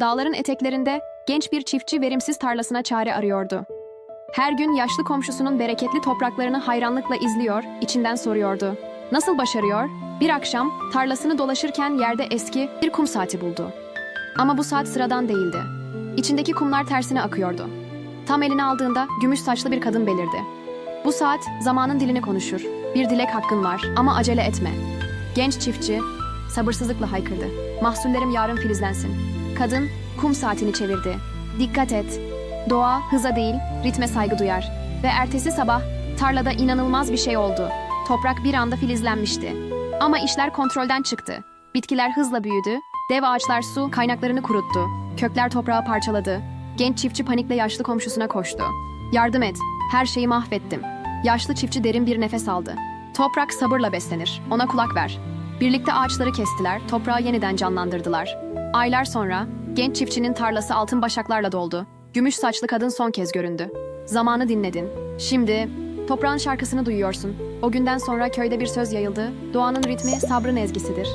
Dağların eteklerinde genç bir çiftçi verimsiz tarlasına çare arıyordu. Her gün yaşlı komşusunun bereketli topraklarını hayranlıkla izliyor, içinden soruyordu. Nasıl başarıyor? Bir akşam tarlasını dolaşırken yerde eski bir kum saati buldu. Ama bu saat sıradan değildi. İçindeki kumlar tersine akıyordu. Tam eline aldığında gümüş saçlı bir kadın belirdi. Bu saat zamanın dilini konuşur. Bir dilek hakkın var ama acele etme. Genç çiftçi sabırsızlıkla haykırdı. Mahsullerim yarın filizlensin. Kadın kum saatini çevirdi. Dikkat et. Doğa hıza değil, ritme saygı duyar. Ve ertesi sabah tarlada inanılmaz bir şey oldu. Toprak bir anda filizlenmişti. Ama işler kontrolden çıktı. Bitkiler hızla büyüdü, dev ağaçlar su kaynaklarını kuruttu. Kökler toprağı parçaladı. Genç çiftçi panikle yaşlı komşusuna koştu. Yardım et, her şeyi mahvettim. Yaşlı çiftçi derin bir nefes aldı. Toprak sabırla beslenir, ona kulak ver. Birlikte ağaçları kestiler, toprağı yeniden canlandırdılar. Aylar sonra genç çiftçinin tarlası altın başaklarla doldu. Gümüş saçlı kadın son kez göründü. Zamanı dinledin. Şimdi toprağın şarkısını duyuyorsun. O günden sonra köyde bir söz yayıldı. Doğanın ritmi sabrın ezgisidir.